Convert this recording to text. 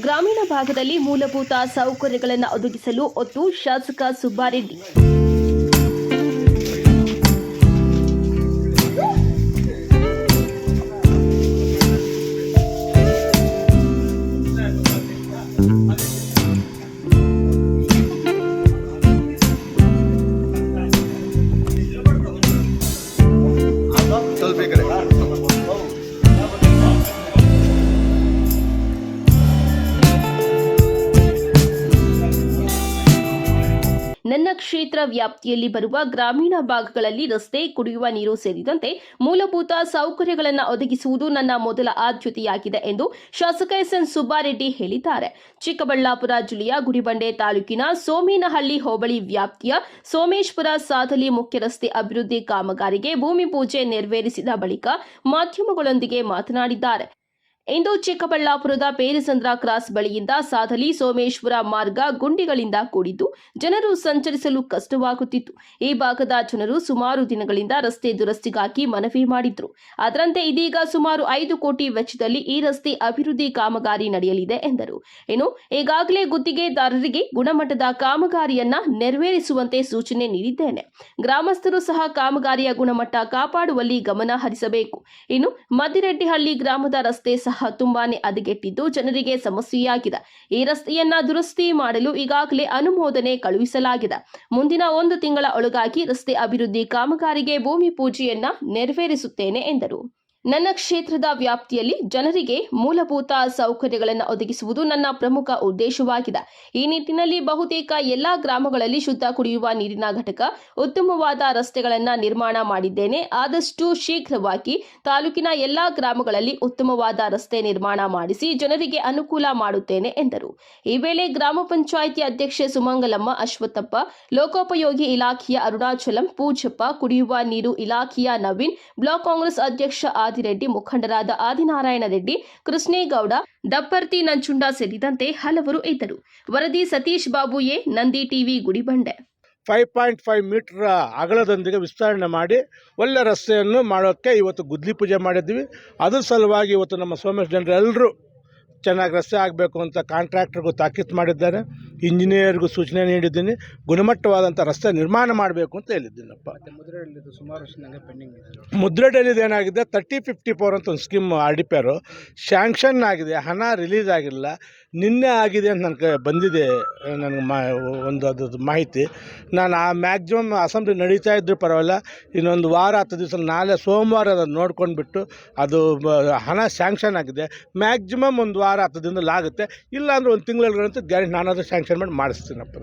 ಗ್ರಾಮೀಣ ಭಾಗದಲ್ಲಿ ಮೂಲಭೂತ ಸೌಕರ್ಯಗಳನ್ನು ಒದಗಿಸಲು ಒತ್ತು ಶಾಸಕ ಸುಬ್ಬಾರೆಡ್ಡಿ ಕ್ಷೇತ್ರ ವ್ಯಾಪ್ತಿಯಲ್ಲಿ ಬರುವ ಗ್ರಾಮೀಣ ಭಾಗಗಳಲ್ಲಿ ರಸ್ತೆ, ಕುಡಿಯುವ ನೀರು ಸೇರಿದಂತೆ ಮೂಲಭೂತ ಸೌಕರ್ಯಗಳನ್ನು ಒದಗಿಸುವುದು ನನ್ನ ಮೊದಲ ಆದ್ಯತೆಯಾಗಿದೆ ಎಂದು ಶಾಸಕ ಎಸ್ಎನ್ ಸುಬ್ಬಾರೆಡ್ಡಿ ಹೇಳಿದ್ದಾರೆ. ಚಿಕ್ಕಬಳ್ಳಾಪುರ ಜಿಲ್ಲೆಯ ಗುಡಿಬಂಡೆ ತಾಲೂಕಿನ ಸೋಮೇನಹಳ್ಳಿ ಹೋಬಳಿ ವ್ಯಾಪ್ತಿಯ ಸೋಮೇಶ್ವರ ಸಾಧಲಿ ಮುಖ್ಯ ರಸ್ತೆ ಅಭಿವೃದ್ಧಿ ಕಾಮಗಾರಿಗೆ ಭೂಮಿ ಪೂಜೆ ನೆರವೇರಿಸಿದ ಬಳಿಕ ಮಾಧ್ಯಮಗಳೊಂದಿಗೆ ಮಾತನಾಡಿದ್ದಾರೆ. ಇಂದು ಚಿಕ್ಕಬಳ್ಳಾಪುರದ ಪೇರಿಸಂದ್ರ ಕ್ರಾಸ್ ಬಳಿಯಿಂದ ಸಾಧಲಿ ಸೋಮೇಶ್ವರ ಮಾರ್ಗ ಗುಂಡಿಗಳಿಂದ ಕೂಡಿದ್ದು ಜನರು ಸಂಚರಿಸಲು ಕಷ್ಟವಾಗುತ್ತಿತ್ತು. ಈ ಭಾಗದ ಜನರು ಸುಮಾರು ದಿನಗಳಿಂದ ರಸ್ತೆ ದುರಸ್ತಿಗಾಗಿ ಮನವಿ ಮಾಡಿದ್ರು. ಅದರಂತೆ ಇದೀಗ ಸುಮಾರು ಐದು ಕೋಟಿ ವೆಚ್ಚದಲ್ಲಿ ಈ ರಸ್ತೆ ಅಭಿವೃದ್ಧಿ ಕಾಮಗಾರಿ ನಡೆಯಲಿದೆ ಎಂದರು. ಇನ್ನು ಈಗಾಗಲೇ ಗುತ್ತಿಗೆದಾರರಿಗೆ ಗುಣಮಟ್ಟದ ಕಾಮಗಾರಿಯನ್ನ ನೆರವೇರಿಸುವಂತೆ ಸೂಚನೆ ನೀಡಿದ್ದೇನೆ. ಗ್ರಾಮಸ್ಥರು ಸಹ ಕಾಮಗಾರಿಯ ಗುಣಮಟ್ಟ ಕಾಪಾಡುವಲ್ಲಿ ಗಮನ ಹರಿಸಬೇಕು. ಇನ್ನು ಮದ್ದಿರೆಡ್ಡಿಹಳ್ಳಿ ಗ್ರಾಮದ ರಸ್ತೆ ಸಹ ತುಂಬಾನೇ ಹದಗೆಟ್ಟಿದ್ದು ಜನರಿಗೆ ಸಮಸ್ಯೆಯಾಗಿದೆ. ಈ ರಸ್ತೆಯನ್ನ ದುರಸ್ತಿ ಮಾಡಲು ಈಗಾಗಲೇ ಅನುಮೋದನೆ ಕಳುಹಿಸಲಾಗಿದೆ. ಮುಂದಿನ ಒಂದು ತಿಂಗಳ ಒಳಗಾಗಿ ರಸ್ತೆ ಅಭಿವೃದ್ಧಿ ಕಾಮಗಾರಿಗೆ ಭೂಮಿ ಪೂಜೆಯನ್ನ ನೆರವೇರಿಸುತ್ತೇನೆ ಎಂದರು. ನನ್ನ ಕ್ಷೇತ್ರದ ವ್ಯಾಪ್ತಿಯಲ್ಲಿ ಜನರಿಗೆ ಮೂಲಭೂತ ಸೌಕರ್ಯಗಳನ್ನು ಒದಗಿಸುವುದು ನನ್ನ ಪ್ರಮುಖ ಉದ್ದೇಶವಾಗಿದೆ. ಈ ನಿಟ್ಟಿನಲ್ಲಿ ಬಹುತೇಕ ಎಲ್ಲಾ ಗ್ರಾಮಗಳಲ್ಲಿ ಶುದ್ಧ ಕುಡಿಯುವ ನೀರಿನ ಘಟಕ, ಉತ್ತಮವಾದ ರಸ್ತೆಗಳನ್ನು ನಿರ್ಮಾಣ ಮಾಡಿದ್ದೇನೆ. ಆದಷ್ಟು ಶೀಘ್ರವಾಗಿ ತಾಲೂಕಿನ ಎಲ್ಲಾ ಗ್ರಾಮಗಳಲ್ಲಿ ಉತ್ತಮವಾದ ರಸ್ತೆ ನಿರ್ಮಾಣ ಮಾಡಿಸಿ ಜನರಿಗೆ ಅನುಕೂಲ ಮಾಡುತ್ತೇನೆ ಎಂದರು. ಈ ವೇಳೆ ಗ್ರಾಮ ಪಂಚಾಯಿತಿ ಅಧ್ಯಕ್ಷೆ ಸುಮಂಗಲಮ್ಮ, ಅಶ್ವತ್ಥಪ್ಪ, ಲೋಕೋಪಯೋಗಿ ಇಲಾಖೆಯ ಅರುಣಾಚಲಂ, ಪೂಜಪ್ಪ, ಕುಡಿಯುವ ನೀರು ಇಲಾಖೆಯ ನವೀನ್, ಬ್ಲಾಕ್ ಕಾಂಗ್ರೆಸ್ ಅಧ್ಯಕ್ಷ ಆದಿರೆಡ್ಡಿ ಮುಖಂಡರಾದ ಆದಿನಾರಾಯಣ ರೆಡ್ಡಿ, ಕೃಷ್ಣೇಗೌಡ, ದಪ್ಪರ್ತಿ ನಂಚುಂಡ ಸೇರಿದಂತೆ ಹಲವರು ಇದ್ದರು. ವರದಿ Satish Babu A, Nandi TV Gudibande. Five point five metre ಅಗಲದೊಂದಿಗೆ ವಿಸ್ತರಣೆ ಮಾಡಿ ಒಳ್ಳೆ ರಸ್ತೆಯನ್ನು ಮಾಡೋಕ್ಕೆ ಇವತ್ತು ಗುದ್ಲಿ ಪೂಜೆ ಮಾಡಿದ್ವಿ ಅದ್ರ ಸಲುವಾಗಿ ಇವತ್ತು ನಮ್ಮ ಸೋಮೇಶ್ ಜನರು ಎಲ್ಲರೂ ಚೆನ್ನಾಗಿ ರಸ್ತೆ ಆಗಬೇಕು ಅಂತ ಕಾಂಟ್ರಾಕ್ಟ್ರಿಗೂ ತಾಕೀತು ಮಾಡಿದ್ದಾರೆ. ಇಂಜಿನಿಯರ್ಗೂ ಸೂಚನೆ ನೀಡಿದ್ದೀನಿ. ಗುಣಮಟ್ಟವಾದಂಥ ರಸ್ತೆ ನಿರ್ಮಾಣ ಮಾಡಬೇಕು ಅಂತ ಹೇಳಿದ್ದೀನಪ್ಪ. ಸುಮಾರು ಮುದ್ರೆಡಲ್ಲಿದು ಏನಾಗಿದೆ? ತರ್ಟಿ ಫಿಫ್ಟಿ ಫೋರ್ ಅಂತ ಒಂದು ಸ್ಕೀಮ್ ಆರ್ ಡಿ ಪಿ ಆರು ಶ್ಯಾಂಕ್ಷನ್ ಆಗಿದೆ. ಹಣ ರಿಲೀಸ್ ಆಗಿಲ್ಲ. ನಿನ್ನೆ ಆಗಿದೆ ಅಂತ ನನಗೆ ಬಂದಿದೆ, ನನಗೆ ಮಾ, ಒಂದು ಅದ್ರದ್ದು ಮಾಹಿತಿ. ನಾನು ಆ ಮ್ಯಾಕ್ಸಿಮಮ್ ಅಸೆಂಬ್ಲಿ ನಡೀತಾ ಇದ್ದರೂ ಪರವಾಗಿಲ್ಲ, ಇನ್ನೊಂದು ವಾರ ಹತ್ತು ದಿವಸ ನಾಳೆ ಸೋಮವಾರ ಅದನ್ನು ನೋಡ್ಕೊಂಡ್ಬಿಟ್ಟು ಅದು ಹಣ ಸ್ಯಾಂಕ್ಷನ್ ಆಗಿದೆ. ಮ್ಯಾಕ್ಸಿಮಮ್ ಒಂದು ವಾರ ಹತ್ತು ದಿನದಲ್ಲಿ ಆಗುತ್ತೆ. ಇಲ್ಲಾಂದ್ರೆ ಒಂದು ತಿಂಗಳೊಳಗಂತೂ ಗ್ಯಾರಂಟಿ ನಾನಾದರೂ ಸ್ಯಾಂಕ್ಷನ್ ಮಾಡಿ ಮಾಡಿಸ್ತೀನಪ್ಪ.